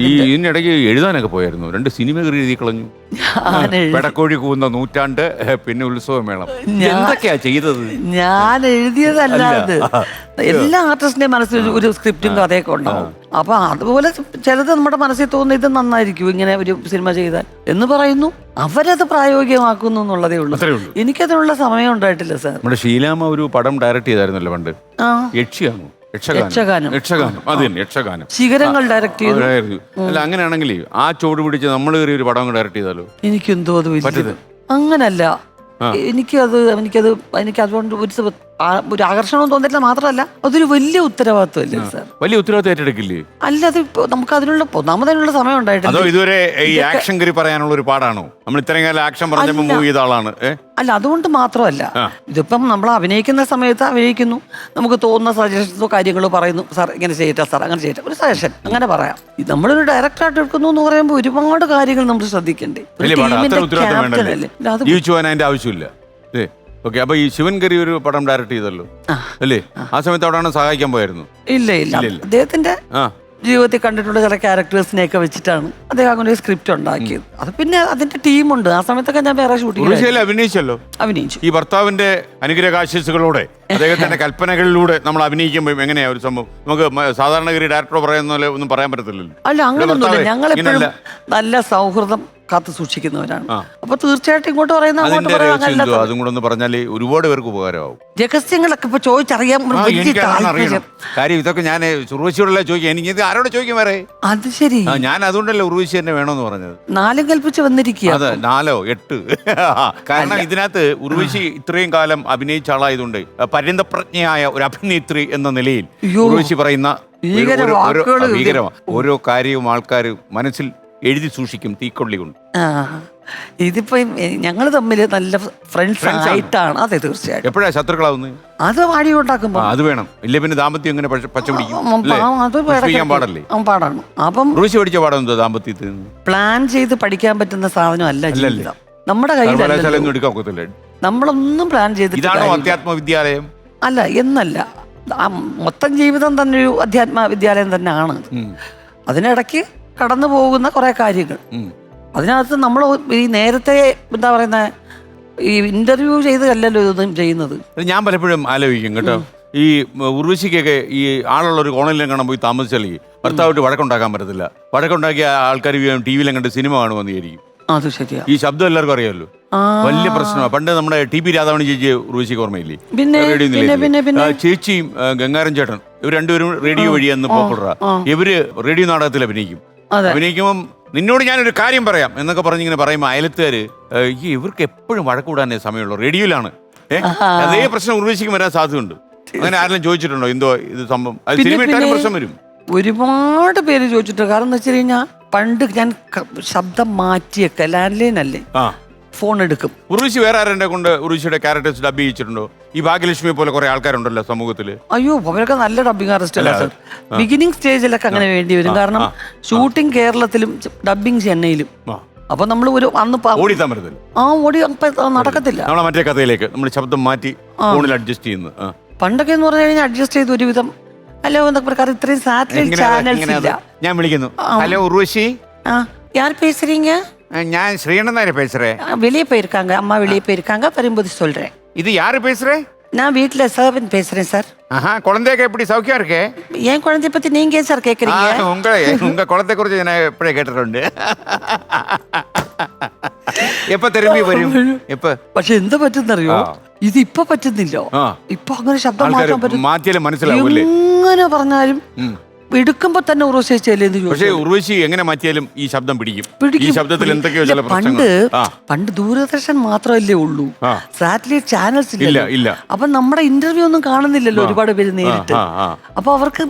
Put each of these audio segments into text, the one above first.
ഈ ഇതിനിടയ്ക്ക് എഴുതാനൊക്കെ പോയായിരുന്നു. രണ്ട് സിനിമകൾ എഴുതി കളഞ്ഞു. പെടക്കോഴി കൂന്ന നൂറ്റാണ്ട് പിന്നെ ഉത്സവമേളം ഞാൻ- എന്തൊക്കെയാ ചെയ്തത്? ഞാൻ എഴുതിയതല്ല അത്. എല്ലാ ആർട്ടിസ്റ്റിന്റെ മനസ്സിൽ ഒരു- സ്ക്രിപ്റ്റും കഥയൊക്കെ ഉണ്ടാവും. അപ്പൊ അതുപോലെ ചിലത് നമ്മുടെ മനസ്സിൽ തോന്നുന്ന ഇത് നന്നായിരിക്കും ഇങ്ങനെ ഒരു സിനിമ ചെയ്താൽ എന്ന് പറയുന്നു. അവരത് പ്രായോഗികമാക്കുന്നു എന്നുള്ളതേ ഉള്ളൂ. എനിക്കതിനുള്ള സമയം ഉണ്ടായിട്ടില്ല സാർ. നമ്മുടെ ഷീലാമ്മ ഒരു പടം ഡയറക്ട് ചെയ്തായിരുന്നല്ലോ പണ്ട്. യക്ഷിയാണോ? യക്ഷഗാനം. യക്ഷഗാനം. അത് തന്നെ യക്ഷഗാനം. ശിഖരങ്ങൾ ഡയറക്ട് ചെയ്തു. അല്ല അങ്ങനെയാണെങ്കിൽ ആ ചോട് പിടിച്ച് നമ്മൾ കയറി ഒരു പടം ഡയറക്ട് ചെയ്താലോ? എനിക്കെന്തോ അത് പറ്റരുത്. അങ്ങനല്ല. എനിക്കത് എനിക്കത് എനിക്ക് അതുകൊണ്ട് ഒരു ഒരു ആകർഷണം തോന്നില്ല മാത്രമല്ല അതൊരു വലിയ ഉത്തരവാദിത്വമല്ലേ സാർ? വലിയ ഉത്തരവാദിത്വം ഏറ്റെടുക്കില്ലേ? അല്ല അത് ഇപ്പൊ നമുക്ക് അതിനുള്ള ഒന്നാമതിനുള്ള സമയം അതോ ഉണ്ടായിട്ടില്ല ഇതുവരെ ഈ ആക്ഷൻ കറി പറയാനുള്ള ഒരു പാടാണോ? നമ്മൾ ഇത്രയും കാലം ആക്ഷൻ പറഞ്ഞപ്പോ മൂവ് ചെയ്ത ആളാണ് ഏ? അല്ല അതുകൊണ്ട് മാത്രമല്ല. ആ. ഇതിപ്പം നമ്മൾ അഭിനയിക്കുന്ന സമയത്ത് അഭിനയിക്കുന്നു. നമുക്ക് തോന്നുന്ന സജഷൻസോ കാര്യങ്ങളോ പറയുന്നു. സാർ ഇങ്ങനെ ചെയ്യട്ടെ സാർ അങ്ങനെ ചെയ്യട്ടെ. ഒരു സജഷൻ അങ്ങനെ പറയാം. ഇത് നമ്മളൊരു ഡയറക്ടറായിട്ട് എടുക്കുന്നു എന്ന് പറയുമ്പോൾ ഒരുപാട് കാര്യങ്ങൾ നമ്മൾ ശ്രദ്ധിക്കണ്ടേ. ഒരു വലിയ പാടാ. അത്ര ടീമിന്റെ ഉത്തരവാദിത്തം ക്യാപ്റ്റൻ വേണ്ടല്ലേ അല്ലേ ഇല്ല, അത് ജീവിച്ചു പോകാൻ അതിന്റെ ആവശ്യമില്ല. ഏ ഓക്കെ അപ്പൊ ഈ ശിവൻ കരി ഒരു പടം ഡയറക്ട് ചെയ്തല്ലോ. ആ. അല്ലേ? ആ. സമയത്ത് അവിടെയാണ് സഹായിക്കാൻ പോയായിരുന്നു. ഇല്ല ഇല്ല. ഇല്ല, ഇല്ല. അദ്ദേഹത്തിന്റെ ആ. ജീവിതത്തിൽ കണ്ടിട്ടുള്ള ചില ക്യാരക്ടേഴ്സിനെ ക്യാരക്ടേഴ്സിനെയൊക്കെ വെച്ചിട്ടാണ് അദ്ദേഹം അങ്ങനെ ഒരു സ്ക്രിപ്റ്റ് ഉണ്ടാക്കിയത്. അത് പിന്നെ അതിന്റെ ടീമുണ്ട് ആ സമയത്തൊക്കെ ഞാൻ വേറെ ഷൂട്ടിംഗ് ഉറുഷ്യയിൽ അഭിനയിച്ചല്ലോ? അഭിനയിച്ചു. ഈ ഭർത്താവിന്റെ അനുഗ്രഹാശിസുകളോടെ അദ്ദേഹത്തിന്റെ കൽപ്പനകളിലൂടെ നമ്മൾ അഭിനയിക്കുമ്പോൾ എങ്ങനെയാ ഒരു സംഭവം? നമുക്ക് മ- സാധാരണഗതി ഡയറക്ടർ പറയുന്ന പോലെ ഒന്നും പറയാൻ പറ്റത്തില്ലല്ലോ. അല്ല അങ്ങനൊന്നുമില്ല. ഭർത്താവേ, ഞങ്ങൾ എപ്പോഴും ഇങ്ങനല്ല. നല്ല സൗഹൃദം കാത്തു സൂക്ഷിക്കുന്നവരാണ്. അപ്പൊ തീർച്ചയായിട്ടും ഇങ്ങോട്ട് പറയുന്ന അങ്ങോട്ട് അതിന്റെ പറയാൻ രഹസ്യം എന്തോ അങ്ങനല്ല അതും. കൂടെ ഒന്ന് പറഞ്ഞാൽ ഒരുപാട് പേർക്ക് ഉപകാരമാവും. രഹസ്യങ്ങളൊക്കെ ഇപ്പൊ ചോദിച്ചറിയാൻ ഒരു ആ, വലിയ താല്പര്യം. അറിയണം. കാര്യം ഇതൊക്കെ ഞാൻ ഉർവശിയോടല്ല ചോദിക്കാം എനിക്ക് ഇത് ആരോട് ചോദിക്കും വേറെ? അത് ശരി. ആ, ഞാൻ അതുകൊണ്ടല്ലേ ഉർവശി തന്നെ വേണമെന്ന് പറഞ്ഞത്. നാലും കൽപ്പിച്ച് വന്നിരിക്കുക. അതെ നാലോ എട്ട്. കാരണം ഇതിനകത്ത് ഉർവശി ഇത്രയും കാലം അഭിനയിച്ച ആളായതുകൊണ്ട് പരിന്തപ്രജ്ഞയായ ഒരു അഭിനേത്രി എന്ന നിലയിൽ അയ്യോ. ഉർവശി പറയുന്ന ഒരു- ഭീകര ഒരു- ഒരു- വാക്കുകൾ ആ, ഭീകരമാ. ഓരോ കാര്യവും ആൾക്കാർ മനസ്സിൽ എഴുതി സൂക്ഷിക്കും തീക്കൊള്ളി കൊണ്ട് ആ. ഇതിപ്പോ ഞങ്ങൾ തമ്മിൽ നല്ല ഫ്രണ്ട്സ് Friends ആണ്. ആയിട്ടാണ്. അതെ തീർച്ചയായിട്ടും. എപ്പോഴാ ശത്രുക്കളാവുന്നത് അത് വാടി ഉണ്ടാക്കുമ്പോ അത് വേണം. ഇല്ല പിന്നെ ദാമ്പത്യം ഇങ്ങനെ പച്ച പച്ച പിടിക്കും അല്ലേ? അത് പാടല്ലേ? ആ, പാടാണ്. അപ്പം ഉർവശി പഠിച്ച പാഠം എന്തോ ദാമ്പത്യത്തിൽ നിന്ന്? പ്ലാൻ ചെയ്ത് പഠിക്കാൻ പറ്റുന്ന സാധനം അല്ല അല്ലല്ലേ. ജീവിതം. നമ്മുടെ സർവകലാശാല എടുക്കാൻ ഒക്കത്തില്ല. നമ്മളൊന്നും പ്ലാൻ ചെയ്തിട്ട് ഇതാണോ കാര്യമില്ല. അധ്യാത്മ വിദ്യാലയം അല്ല എന്നല്ല. ആ മൊത്തം ജീവിതം തന്നെ ഒരു അധ്യാത്മ വിദ്യാലയം തന്നെയാണ്. ഉം. അതിനിടയ്ക്ക് കടന്നു പോകുന്ന കുറെ കാര്യങ്ങൾ. അതിനകത്ത് നമ്മൾ ഈ നേരത്തെ എന്താ പറയുന്ന ഈ ഇന്റർവ്യൂ ചെയ്തല്ലല്ലോ ഇതൊന്നും ചെയ്യുന്നത്. ഞാൻ പലപ്പോഴും ആലോചിക്കും കേട്ടോ. ഈ ഉർവശിക്കൊക്കെ ഈ ആളുള്ള ഒരു കോണലിലും കാണാൻ പോയി താമസിച്ചാൽ ഭർത്താവായിട്ട് വഴക്കുണ്ടാക്കാൻ പറ്റത്തില്ല. വഴക്കുണ്ടാക്കിയ ആൾക്കാർ ടി വിയിലും കണ്ട് സിനിമ കാണുമെന്ന് വിചാരിക്കും അത് ശരിയാ. ഈ ശബ്ദം എല്ലാവർക്കും അറിയാമല്ലോ. വലിയ പ്രശ്നമാണ് പണ്ട് നമ്മുടെ ടി പി രാധാമണി ചേച്ചി ഉർവശിക്ക് ഓർമ്മയില്ലേ? പിന്നെ, റേഡിയോ. ചേച്ചിയും ഗംഗാരൻ ചേട്ടൻ ഇവർ രണ്ടുപേരും റേഡിയോ വഴിയാന്ന് പോപ്പുലറാ ഇവർ റേഡിയോ നാടകത്തിൽ അഭിനയിക്കും. അതെ. അഭിനയിക്കുമ്പം നിന്നോട് ഞാനൊരു കാര്യം പറയാം എന്നൊക്കെ പറഞ്ഞിങ്ങനെ പറയുമ്പോൾ അയലത്തുകാര് ഇവർക്ക് എപ്പോഴും വഴക്കൂടാനേ സമയമുള്ളൂ. റേഡിയോയിലാണ്. ഏ? അതേ പ്രശ്നം ഉർവശിക്കും വരാൻ സാധ്യതയുണ്ട്. അങ്ങനെ ആരെങ്കിലും ചോദിച്ചിട്ടുണ്ടോ എന്തോ ഇത് സംഭവം? അത് പിന്നെ, സിനിമ ഇട്ടാലും പിന്നെ പ്രശ്നം വരും. ഒരുപാട് പേര് ചോദിച്ചിട്ടുണ്ട്. കാരണം എന്താ വെച്ച് കഴിഞ്ഞാൽ പണ്ട് ഞാൻ ക- ശബ്ദം മാറ്റിയൊക്കെ ലാൻഡ് ലൈൻ അല്ലേ? ആ. ഫോൺ എടുക്കും. ഉറുശി വേറെ ആരെ കൊണ്ട് ഉറുശിയുടെ ക്യാരക്ടേഴ്സ് ഡബ് ചെയ്യിച്ചിട്ടുണ്ടോ? ഈ ഭാഗ്യലക്ഷ്മിയെ പോലെ കുറെ ആൾക്കാരുണ്ടല്ലോ സമൂഹത്തിൽ. അയ്യോ അവരൊക്കെ നല്ല ഡബിങ് ആർട്ടിസ്റ്റ് അല്ല സർ ബിഗിനിങ് സ്റ്റേജിലൊക്കെ അങ്ങനെ വേണ്ടി വരും. കാരണം ഷൂട്ടിംഗ് കേരളത്തിലും ഡബിങ് ചെന്നൈയിലും. അപ്പൊ നമ്മൾ ഒരു അന്ന് ഓടി ആ ഓടി നടക്കത്തില്ല. നമ്മളെ മറ്റേ കഥയിലേക്ക് നമ്മൾ ശബ്ദം മാറ്റി ഫോണിൽ അഡ്ജസ്റ്റ് ചെയ്യുന്നു. പണ്ടൊക്കെ എന്ന് പറഞ്ഞു കഴിഞ്ഞാൽ അഡ്ജസ്റ്റ് ചെയ്ത് ഒരുവിധം ഹലോ എന്താ പ്രകാരം ഇത്രയും സാറ്റലൈറ്റ് ചാനൽസ് ഇല്ല. ഞാൻ വിളിക്കുന്നു. ഹലോ ഉർവശി? ആ. യാർ പേസുറീങ്ക ഞാൻ ஸ்ரீநந்தாரி பேசுறேன் வெளியே போயிருக்காங்க அம்மா வெளியே போயிருக்காங்க வரும்போது சொல்றேன் இது யாரு பேசுறேன் நான் வீட்டுல சர்வன் பேசுறேன் சார் ஆஹா குழந்தைக்கு எப்படி சௌக்கியம் இருக்கு என் குழந்தைய பத்தி நீங்க சார் ആ, கேக்குறீங்க ഉങ്ങളെ കുളത്തെ കുറിച്ച് ഞാൻ എപ്പോഴേ കേട്ടിട്ടുണ്ട് എപ്പോ തിരുമ്പി വരും എപ്പോ പക്ഷെ എന്ത് പറ്റുന്നറിയോ ആ. ഇതിപ്പൊ പറ്റുന്നില്ല ആ. ഇപ്പൊ അങ്ങനെ ശബ്ദം മാറ്റാൻ ആൾക്കാര് പറ്റും മാറ്റിയാലും എങ്ങനെ പറഞ്ഞാലും എടുക്കുമ്പോ തന്നെ ഉറവശേച്ചല്ലേ എന്ന് പക്ഷേ ചോദിച്ചു ഉർവശി എങ്ങനെ മാറ്റിയാലും ഈ ശബ്ദം പിടിക്കും. ഈ പിടിക്കും. ശബ്ദത്തിൽ എന്തൊക്കെയോ ഇല്ല, ചില പണ്ട് പ്രശ്നങ്ങൾ ആ. പണ്ട് ദൂരദർശൻ മാത്രമല്ലേ ഉള്ളൂ. ആ. സാറ്റലൈറ്റ് ചാനൽസ് ഇല്ല ഇല്ല ഇല്ല. അപ്പൊ നമ്മുടെ ഇന്റർവ്യൂ ഒന്നും കാണുന്നില്ലല്ലോ ഒരുപാട് പേര് നേരിട്ട്. ആ ആ അപ്പൊ അവർക്ക്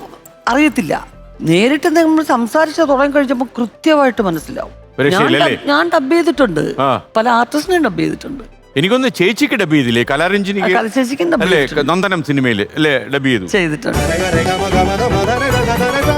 അറിയത്തില്ല. നേരിട്ട് നമ്മൾ സംസാരിച്ച് തുടങ്ങി കഴിഞ്ഞപ്പോ കൃത്യമായിട്ട് മനസ്സിലാവും. ഞാൻ രക്ഷയില്ലല്ലേ? ഡബ്- ഞാൻ ഡബ് ചെയ്തിട്ടുണ്ട്. ആ. പല ആർട്ടിസ്റ്റിനെയും ഡബ് ചെയ്തിട്ടുണ്ട്. എനിക്കൊന്ന് ചേച്ചിക്ക് ഡബ് ചെയ്തില്ലേ? കലാരഞ്ജിനിക്ക്? കലശേഷിക്കും ഡബ് അല്ലേ നന്ദനം സിനിമയിൽ അല്ലേ ഡബ് ചെയ്തു. ചെയ്തിട്ടുണ്ട്. da da da da